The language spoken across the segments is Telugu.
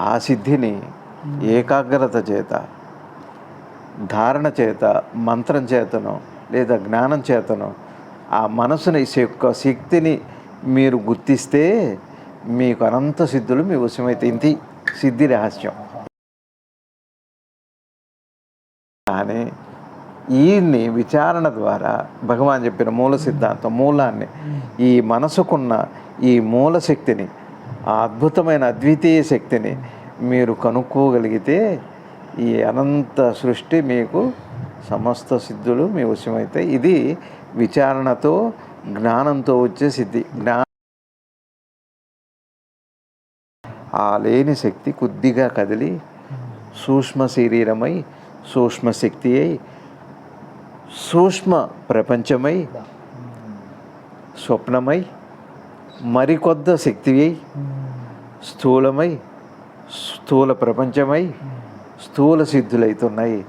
ఆ సిద్ధిని ఏకాగ్రత చేత ధారణ చేత మంత్రం చేతనో లేదా జ్ఞానం చేతనో ఆ మనసుని యొక్క శక్తిని మీరు గుర్తిస్తే మీకు అనంత సిద్ధులు మీ వశమైతే. ఇంతి సిద్ధి రహస్యం. కానీ ఈయన్ని విచారణ ద్వారా భగవాన్ చెప్పిన మూల సిద్ధాంతం మూలాన్ని ఈ మనసుకున్న ఈ మూల శక్తిని ఆ అద్భుతమైన అద్వితీయ శక్తిని మీరు కనుక్కోగలిగితే ఈ అనంత సృష్టి మీకు సమస్త సిద్ధులు మీ వశమైతే ఇది విచారణతో జ్ఞానంతో వచ్చే సిద్ధి. జ్ఞా ఆ లేని శక్తి కొద్దిగా కదిలి సూక్ష్మ శరీరమై సూక్ష్మ శక్తి అయి సూక్ష్మ ప్రపంచమై స్వప్నమై మరికొద్ద శక్తి అయి స్థూలమై స్థూల ప్రపంచమై స్థూల సిద్ధులైతున్నాయి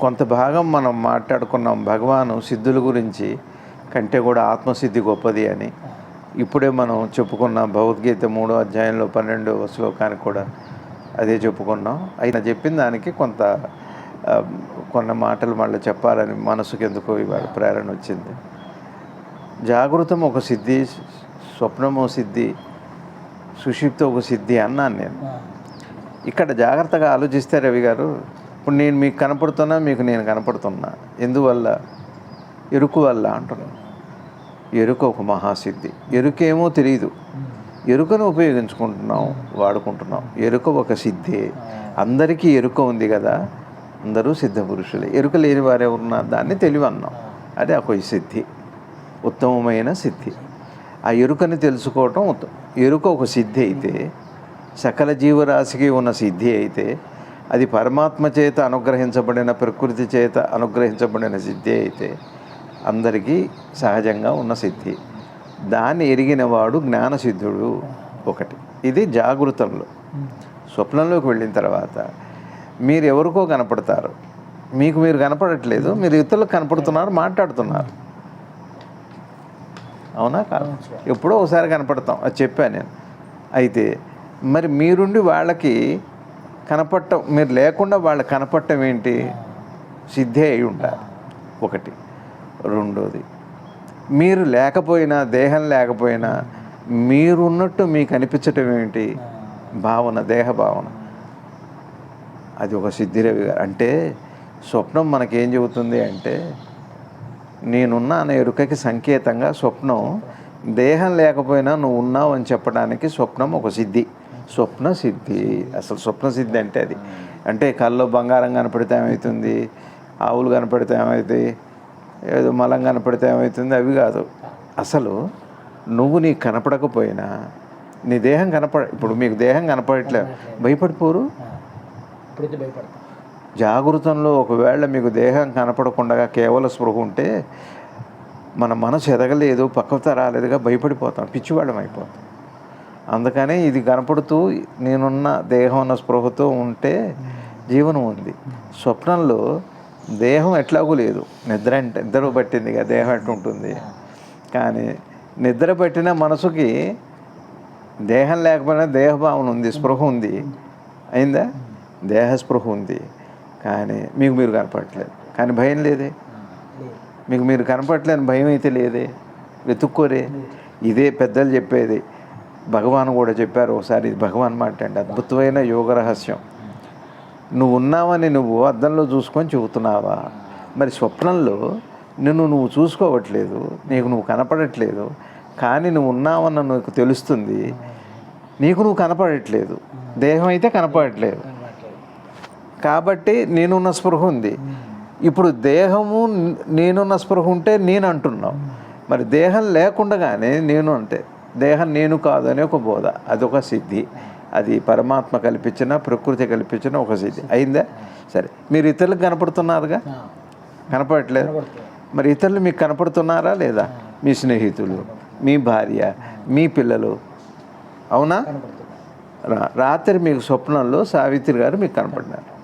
కొంత భాగం మనం మాట్లాడుకున్నాం భగవాను సిద్ధుల గురించి కంటే కూడా ఆత్మసిద్ధి గొప్పది అని. ఇప్పుడే మనం చెప్పుకున్న భగవద్గీత మూడో అధ్యాయంలో పన్నెండవ శ్లోకానికి కూడా అదే చెప్పుకున్నాం. అయినా చెప్పిన దానికి కొంత కొన్ని మాటలు మళ్ళీ చెప్పాలని మనసుకు ఎందుకో ఇవాళ ప్రేరణ వచ్చింది. జాగృతం ఒక సిద్ధి స్వప్నం ఒక సిద్ధి సుషిప్త ఒక సిద్ధి అన్నాను నేను. ఇక్కడ జాగ్రత్తగా ఆలోచిస్తే రవి గారు ఇప్పుడు నేను మీకు కనపడుతున్నా మీకు నేను కనపడుతున్నా. ఎందువల్ల? ఎరుకు వల్ల అంటున్నాను ఎరుక ఒక మహాసిద్ధి. ఎరుకేమో తెలియదు ఎరుకను ఉపయోగించుకుంటున్నాం వాడుకుంటున్నాం. ఎరుక ఒక సిద్ధి. అందరికీ ఎరుక ఉంది కదా. అందరూ సిద్ధ పురుషులే ఎరుక లేని వారు ఎవరున్నా దాన్ని తెలివి అన్నాం అదే ఒక సిద్ధి. ఉత్తమమైన సిద్ధి. ఆ ఎరుకని తెలుసుకోవటం ఉత్తమం. ఎరుక ఒక సిద్ధి అయితే సకల జీవరాశికి ఉన్న సిద్ధి అయితే అది పరమాత్మ చేత అనుగ్రహించబడిన ప్రకృతి చేత అనుగ్రహించబడిన సిద్ధి అయితే అందరికీ సహజంగా ఉన్న సిద్ధి. దాన్ని ఎరిగిన వాడు జ్ఞానసిద్ధుడు ఒకటి. ఇది జాగృతంలో. స్వప్నంలోకి వెళ్ళిన తర్వాత మీరు ఎవరికో కనపడతారు. మీకు మీరు కనపడట్లేదు మీరు ఇతరులకు కనపడుతున్నారు మాట్లాడుతున్నారు. అవునా కాదు? ఎప్పుడో ఒకసారి కనపడతాం. అది చెప్పాను నేను. అయితే మరి మీరుండి వాళ్ళకి కనపడటం మీరు లేకుండా వాళ్ళు కనపడటం ఏంటి? సిద్ధే అయి ఉండాలి. ఒకటి. రెండోది మీరు లేకపోయినా దేహం లేకపోయినా మీరున్నట్టు మీకు అనిపించటం ఏంటి? భావన దేహ భావన. అది ఒక సిద్ధిరవి గారు. అంటే స్వప్నం మనకేం చెబుతుంది అంటే నేనున్నా అనే ఎరుకకి సంకేతంగా స్వప్నం దేహం లేకపోయినా నువ్వు ఉన్నావు అని చెప్పడానికి స్వప్నం ఒక సిద్ధి. స్వప్న సిద్ధి. అసలు స్వప్న సిద్ధి అంటే అది. అంటే కల్లో బంగారం కనపడితే ఏమవుతుంది ఆవులు కనపడితే ఏమవుతాయి ఏదో మలం కనపడితే ఏమవుతుంది అవి కాదు. అసలు నువ్వు నీకు కనపడకపోయినా నీ దేహం కనపడ ఇప్పుడు మీకు దేహం కనపడట్లేదు. భయపడిపోరు? జాగృతంలో ఒకవేళ మీకు దేహం కనపడకుండా కేవల స్పృహ ఉంటే మన మనసు ఎదగలేదు పక్కకు రాలేదుగా భయపడిపోతాం పిచ్చివాళ్ళం అయిపోతాం. అందుకని ఇది కనపడుతూ నేనున్న దేహం ఉన్న స్పృహతో ఉంటే జీవనం ఉంది. స్వప్నంలో దేహం ఎట్లాగూ లేదు. నిద్ర అంటే నిద్ర పట్టిందిగా దేహం ఎట్టుంటుంది కానీ నిద్ర పట్టిన మనసుకి దేహం లేకపోయినా దేహభావన ఉంది స్పృహ ఉంది. అయిందా? దేహ స్పృహ ఉంది. కానీ మీకు మీరు కనపడట్లేదు. కానీ భయం లేదే? మీకు మీరు కనపడలేని భయం అయితే లేదే? వెతుక్కోరే. ఇదే పెద్దలు చెప్పేది. భగవాన్ కూడా చెప్పారు ఒకసారి ఇది భగవాన్ మాట అండి. అద్భుతమైన యోగ రహస్యం. నువ్వు ఉన్నావని నువ్వు అద్దంలో చూసుకొని చెబుతున్నావా? మరి స్వప్నంలో నిన్ను నువ్వు చూసుకోవట్లేదు నీకు నువ్వు కనపడట్లేదు కానీ నువ్వు ఉన్నావన్న నీకు తెలుస్తుంది నీకు నువ్వు కనపడట్లేదు. దేహం అయితే కనపడట్లేదు. కాబట్టి నేనున్న స్పృహ ఉంది. ఇప్పుడు దేహము నేనున్న స్పృహ ఉంటే నేను అంటున్నావు మరి దేహం లేకుండగానే నేను అంటే దేహం నేను కాదు అనే ఒక బోధ. అదొక సిద్ధి. అది పరమాత్మ కల్పించిన ప్రకృతి కల్పించిన ఒక సిద్ధి. అయిందా? సరే. మీరు ఇతరులకు కనపడుతున్నారుగా? కనపడట్లేదు? మరి ఇతరులు మీకు కనపడుతున్నారా లేదా? మీ స్నేహితులు మీ భార్య మీ పిల్లలు. అవునా? రాత్రి మీకు స్వప్నంలో సావిత్రి గారు మీకు కనపడినారు.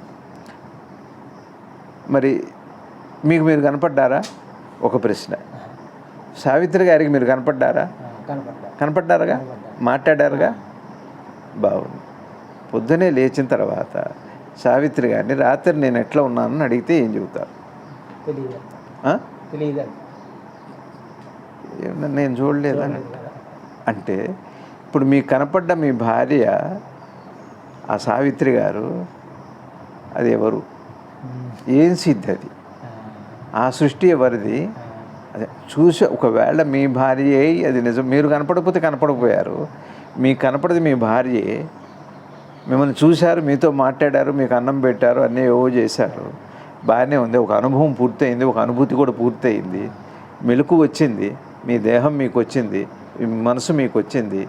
మరి మీకు మీరు కనపడ్డారా? ఒక ప్రశ్న. సావిత్రి గారికి మీరు కనపడ్డారా? కనపడ్డా. కనపడ్డారుగా? కనపడ్డా. మాట్లాడారుగా? బాగుంది. పొద్దునే లేచిన తర్వాత సావిత్రి గారిని రాత్రి నేను ఎట్లా ఉన్నానని అడిగితే ఏం చెబుతారు? నేను చూడలేదని అంటే ఇప్పుడు మీకు కనపడ్డ మీ భార్య ఆ సావిత్రి గారు అది ఎవరు? ఏం సిద్ధి అది? ఆ సృష్టి ఎవరిది? అదే చూసి ఒకవేళ మీ భార్య అది నిజం మీరు కనపడకపోతే కనపడకపోయారు. మీకు కనపడదు మీ భార్యే. మిమ్మల్ని చూశారు మీతో మాట్లాడారు మీకు అన్నం పెట్టారు అన్నీ ఏవో చేశారు. బాగానే ఉంది ఒక అనుభవం పూర్తయింది ఒక అనుభూతి కూడా పూర్తయింది. మెలకు వచ్చింది మీ దేహం మీకు వచ్చింది మీ మనసు మీకు వచ్చింది.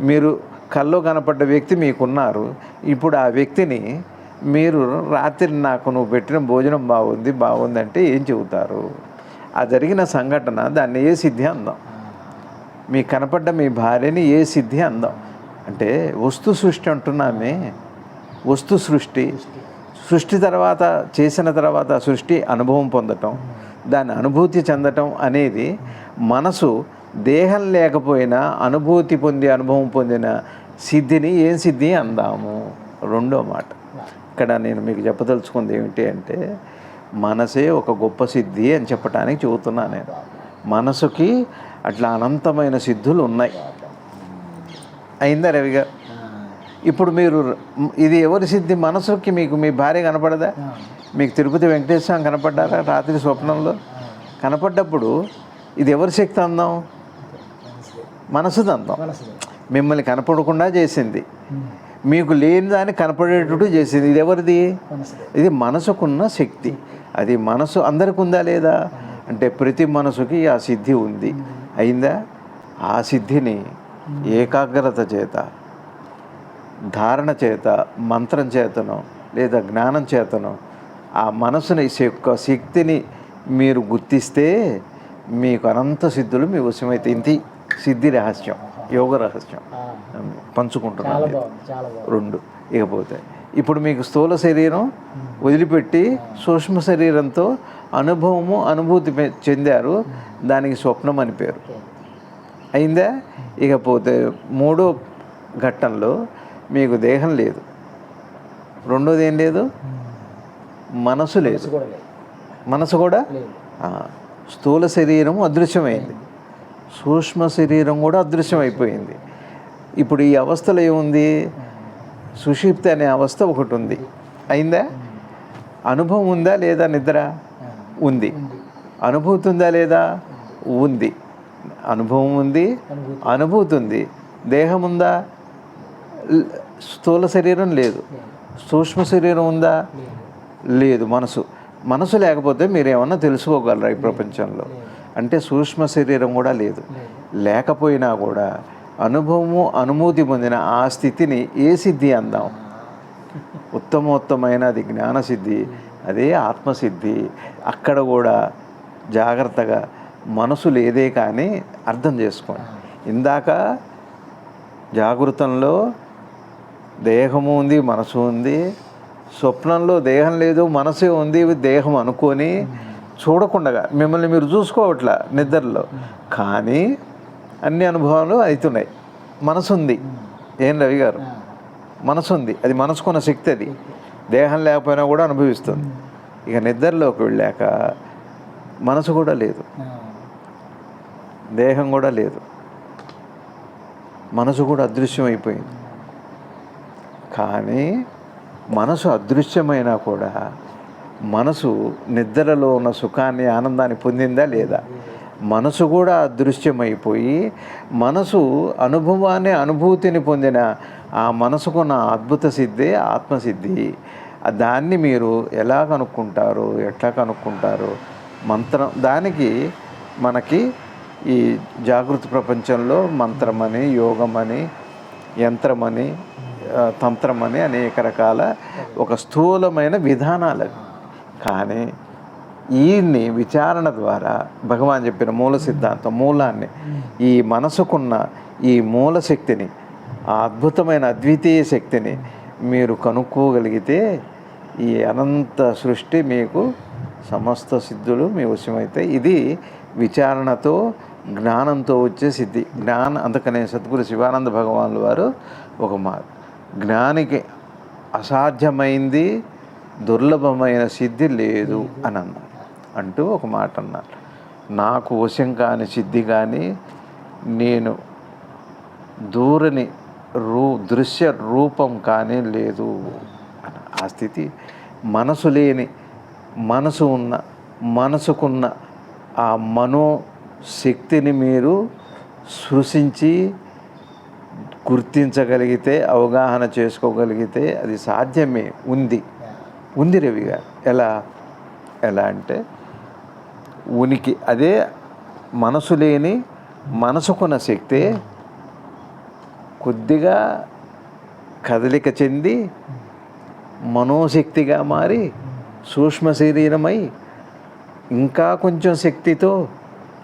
మీరు కల్లో కనపడ్డ వ్యక్తి మీకున్నారు. ఇప్పుడు ఆ వ్యక్తిని మీరు రాత్రి నాకు నువ్వు పెట్టిన భోజనం బాగుంది బాగుందంటే ఏం చెబుతారు? ఆ జరిగిన సంఘటన దాన్ని ఏ సిద్ధి అందాం? మీకు కనపడ్డ మీ భార్యని ఏ సిద్ధి అందాం? అంటే వస్తు సృష్టి అంటున్నామే. వస్తు సృష్టి. సృష్టి తర్వాత చేసిన తర్వాత సృష్టి అనుభవం పొందటం దాని అనుభూతి చెందటం అనేది మనసు దేహం లేకపోయినా అనుభూతి పొంది అనుభవం పొందిన సిద్ధిని ఏం సిద్ధి అందాము? రెండో మాట. ఇక్కడ నేను మీకు చెప్పదలుచుకుంది ఏమిటి అంటే మనసే ఒక గొప్ప సిద్ధి అని చెప్పడానికి చెబుతున్నా నేను. మనసుకి అట్లా అనంతమైన సిద్ధులు ఉన్నాయి. అయిందా రవి గారు? ఇప్పుడు మీరు ఇది ఎవరి సిద్ధి? మనసుకి మీకు మీ భార్య కనపడదా? మీకు తిరుపతి వెంకటేశ్వర కనపడ్డారా రాత్రి స్వప్నంలో? కనపడ్డప్పుడు ఇది ఎవరి శక్తి అందాం? మనసుది అందాం. మిమ్మల్ని కనపడకుండా చేసింది. మీకు లేని దాన్ని కనపడేటట్టు చేసింది. ఇది ఎవరిది? ఇది మనసుకున్న శక్తి. అది మనసు అందరికి ఉందా లేదా? అంటే ప్రతి మనసుకి ఆ సిద్ధి ఉంది. అయిందా? ఆ సిద్ధిని ఏకాగ్రత చేత ధారణ చేత మంత్రం చేతనో లేదా జ్ఞానం చేతనో ఆ మనసుని యొక్క శక్తిని మీరు గుర్తిస్తే మీకు అనంత సిద్ధులు మీ వశమైతే. ఇంటి సిద్ధి రహస్యం. యోగ రహస్యం. పంచుకుంటున్నాను రెండు ఇకపోతే. ఇప్పుడు మీకు స్థూల శరీరం వదిలిపెట్టి సూక్ష్మ శరీరంతో అనుభవము అనుభూతి చెందారు. దానికి స్వప్నం అని పేరు. అయిందా? ఇకపోతే మూడో ఘట్టంలో మీకు దేహం లేదు. రెండోది ఏం లేదు? మనసు లేదు. మనసు కూడా స్థూల శరీరం అదృశ్యమైంది. సూక్ష్మ శరీరం కూడా అదృశ్యమైపోయింది. ఇప్పుడు ఈ అవస్థలో ఏముంది? సుషిప్తి అనే అవస్థ ఒకటి ఉంది. అయిందా? అనుభవం ఉందా లేదా నిద్ర? ఉంది. అనుభూతి ఉందా లేదా? ఉంది. అనుభవం ఉంది అనుభూతి ఉంది. దేహం ఉందా? స్థూల శరీరం లేదు. సూక్ష్మ శరీరం ఉందా? లేదు. లేదు మనసు. మనసు లేకపోతే మీరు ఏమన్నా తెలుసుకోగలరా ఈ ప్రపంచంలో? అంటే సూక్ష్మ శరీరం కూడా లేదు. లేకపోయినా కూడా అనుభవము అనుభూతి పొందిన ఆ స్థితిని ఏ సిద్ధి అందాం? ఉత్తమోత్తమైన అది జ్ఞానసిద్ధి అదే ఆత్మసిద్ధి. అక్కడ కూడా జాగ్రత్తగా మనసు లేదే కానీ అర్థం చేసుకోండి. ఇందాక జాగృతంలో దేహము ఉంది మనసు ఉంది. స్వప్నంలో దేహం లేదు మనసే ఉంది దేహం అనుకొని చూడకుండగా మిమ్మల్ని మీరు చూసుకోవట్లా నిద్రలో. కానీ అన్ని అనుభవాలు అవుతున్నాయి మనసు ఉంది ఏం రవి గారు? మనసు ఉంది అది మనసుకున్న శక్తి అది. దేహం లేకపోయినా కూడా అనుభవిస్తుంది. ఇక నిద్రలోకి వెళ్ళాక మనసు కూడా లేదు. దేహం కూడా లేదు. మనసు కూడా అదృశ్యం అయిపోయింది కానీ మనసు అదృశ్యమైనా కూడా మనసు నిద్రలో ఉన్న సుఖాన్ని ఆనందాన్ని పొందిందా లేదా? మనసు కూడా అదృశ్యమైపోయి మనసు అనుభవాన్ని అనుభూతిని పొందిన ఆ మనసుకున్న అద్భుత సిద్ధి ఆత్మసిద్ధి. దాన్ని మీరు ఎలా కనుక్కుంటారు? ఎట్లా కనుక్కుంటారు? మంత్రం దానికి మనకి ఈ జాగృతి ప్రపంచంలో మంత్రమని యోగమని యంత్రమని తంత్రమని అనేక రకాల ఒక స్థూలమైన విధానాలు అవి. కానీ ఈయన్ని విచారణ ద్వారా భగవాన్ చెప్పిన మూల సిద్ధాంతం మూలాన్ని ఈ మనసుకున్న ఈ మూల శక్తిని ఆ అద్భుతమైన అద్వితీయ శక్తిని మీరు కనుక్కోగలిగితే ఈ అనంత సృష్టి మీకు సమస్త సిద్ధులు మీ వశమైతే ఇది విచారణతో జ్ఞానంతో వచ్చే సిద్ధి. జ్ఞాన అందుకనే సద్గురు శివానంద భగవానుల వారు ఒక మా జ్ఞానికి అసాధ్యమైంది దుర్లభమైన సిద్ధి లేదు అని అన్నాడు. అంటూ ఒక మాట అన్నారు నాకు వశం కాని సిద్ధి కానీ నేను దూరని రూ దృశ్య రూపం కానీ లేదు అని. ఆ స్థితి మనసు లేని మనసు ఉన్న మనసుకున్న ఆ మనో శక్తిని మీరు సృశించి గుర్తించగలిగితే అవగాహన చేసుకోగలిగితే అది సాధ్యమే ఉంది. ఉంది రవిగా ఎలా? ఎలా అంటే ఉనికి అదే మనసు లేని మనసుకున్న శక్తే కొద్దిగా కదలిక చెంది మనోశక్తిగా మారి సూక్ష్మ శరీరమై ఇంకా కొంచెం శక్తితో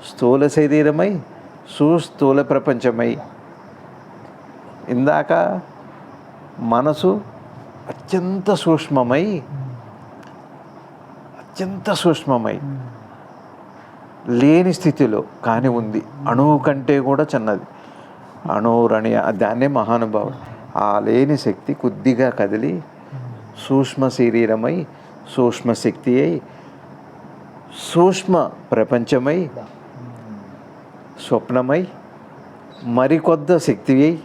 స్థూల శరీరమై సుస్థూల ప్రపంచమై. ఇందాక మనసు అత్యంత సూక్ష్మమై అత్యంత సూక్ష్మమై లేని స్థితిలో కానీ ఉంది. అణువు కంటే కూడా చిన్నది. అణువురణి దాన్నే మహానుభావుడు. ఆ లేని శక్తి కొద్దిగా కదిలి సూక్ష్మ శరీరమై సూక్ష్మ శక్తి అయి సూక్ష్మ ప్రపంచమై స్వప్నమై మరికొద్ద శక్తి అయి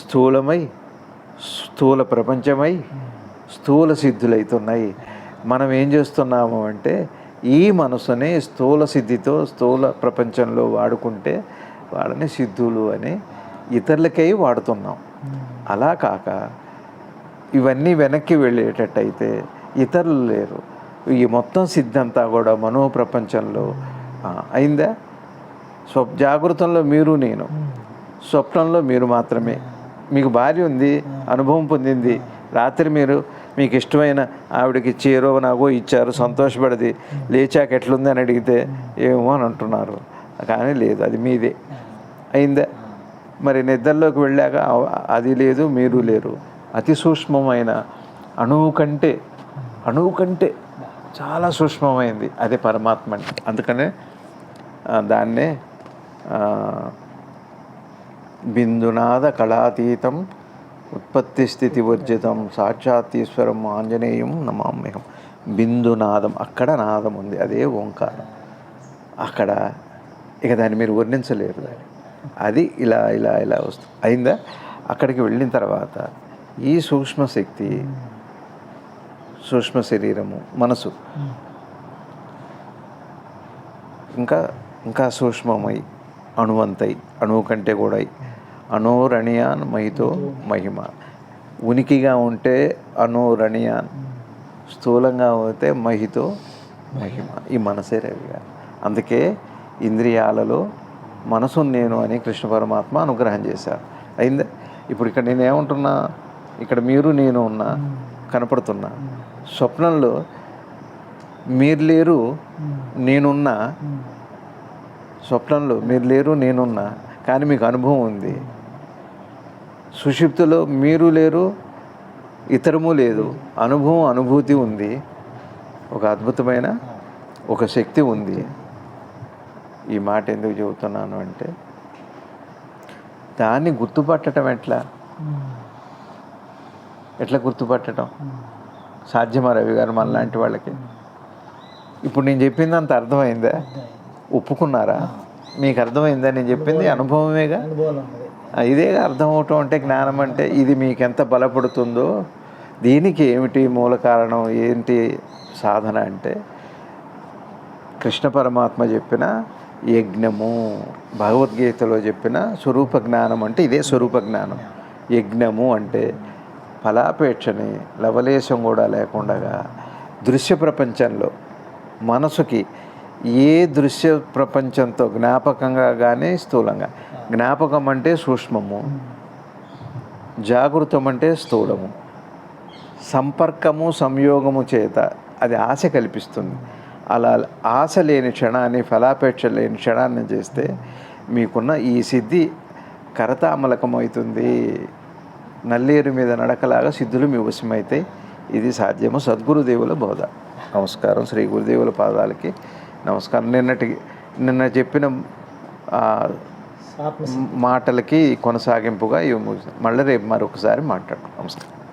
స్థూలమై స్థూల ప్రపంచమై స్థూల సిద్ధులైతున్నాయి. మనం ఏం చేస్తున్నాము అంటే ఈ మనసుని స్థూల సిద్ధితో స్థూల ప్రపంచంలో వాడుకుంటే వాళ్ళని సిద్ధులు అని ఇతరులకై వాడుతున్నాం. అలా కాక ఇవన్నీ వెనక్కి వెళ్ళేటట్టయితే ఇతరులు లేరు. ఈ మొత్తం సిద్ధంతా కూడా మనో ప్రపంచంలో ఆ, అయిందా? స్వ జాగృతంలో మీరు నేను. స్వప్నంలో మీరు మాత్రమే. మీకు భార్య ఉంది అనుభవం పొందింది. రాత్రి మీరు మీకు ఇష్టమైన ఆవిడకి చీరో నాగో ఇచ్చారు సంతోషపడది. లేచాక ఎట్లుంది అని అడిగితే ఏమో అని అంటున్నారు. కానీ లేదు అది మీదే. అయిందా? మరి నిద్రలోకి వెళ్ళాక అది లేదు మీరు లేరు. అతి సూక్ష్మమైన అణువు కంటే అణువు కంటే చాలా సూక్ష్మమైంది అదే పరమాత్మ అంటే అందుకనే దాన్నే బిందునాద కళాతీతం ఉత్పత్తి స్థితి వర్జితం సాక్షాత్ ఈశ్వరం ఆంజనేయం నమామ్యహం. బిందునాదం అక్కడ నాదం ఉంది అదే ఓంకారం. అక్కడ ఇక దాన్ని మీరు వర్ణించలేరు దాన్ని. అది ఇలా ఇలా ఇలా వస్తుంది అయిందా? అక్కడికి వెళ్ళిన తర్వాత ఈ సూక్ష్మశక్తి సూక్ష్మ శరీరము మనసు ఇంకా ఇంకా సూక్ష్మమై అణువంతై అణువు కంటే కూడా అనోరణియాన్ మహితో మహిమ. ఉనికిగా ఉంటే అనోరణియాన్ స్థూలంగా పోతే మహితో మహిమ. ఈ మనసే రవిగా అందుకే ఇంద్రియాలలో మనసు నేను అని కృష్ణ పరమాత్మ అనుగ్రహం చేశారు. అయిందా ఇప్పుడు ఇక్కడ నేను ఏమంటున్నా? ఇక్కడ మీరు నేను ఉన్నా కనపడుతున్నా. స్వప్నంలో మీరు లేరు నేనున్నా. స్వప్నంలో మీరు లేరు నేనున్నా. కానీ మీకు అనుభవం ఉంది. సుషిప్తులో మీరు లేరు ఇతరము లేదు. అనుభవం అనుభూతి ఉంది. ఒక అద్భుతమైన ఒక శక్తి ఉంది. ఈ మాట ఎందుకు చెబుతున్నాను అంటే దాన్ని గుర్తుపట్టడం ఎట్లా? ఎట్లా గుర్తుపట్టడం సాధ్యమా రవి గారు మన లాంటి వాళ్ళకి? ఇప్పుడు నేను చెప్పింది అంత అర్థమైందా? ఒప్పుకున్నారా? మీకు అర్థమైందా? నేను చెప్పింది అనుభవమేగా? ఇదే అర్థం అవటం అంటే జ్ఞానం అంటే ఇది మీకు ఎంత బలపడుతుందో దీనికి ఏమిటి మూల కారణం ఏంటి సాధన అంటే కృష్ణ పరమాత్మ చెప్పిన యజ్ఞము భగవద్గీతలో చెప్పిన స్వరూప జ్ఞానం అంటే ఇదే స్వరూప జ్ఞానం. యజ్ఞము అంటే ఫలాపేక్షని లవలేశం కూడా లేకుండా దృశ్య ప్రపంచంలో మనసుకి ఏ దృశ్య ప్రపంచంతో జ్ఞాపకంగా కానీ స్థూలంగా జ్ఞాపకం అంటే సూక్ష్మము జాగృతం అంటే స్థూలము. సంపర్కము సంయోగము చేత అది ఆశ కల్పిస్తుంది. అలా ఆశ లేని క్షణాన్ని ఫలాపేక్ష లేని క్షణాన్ని చేస్తే మీకున్న ఈ సిద్ధి కరతామలకమవుతుంది. నల్లేరు మీద నడకలాగా సిద్ధులు మీ వశమైతే ఇది సాధ్యము. సద్గురుదేవుల బోధ. నమస్కారం. శ్రీ గురుదేవుల పాదాలకి నమస్కారం. నిన్నటి నిన్న చెప్పిన మాటలకి కొనసాగింపుగా ఇవి మళ్ళీ రేపు మరొకసారి మాట్లాడుకుందాం. నమస్కారం.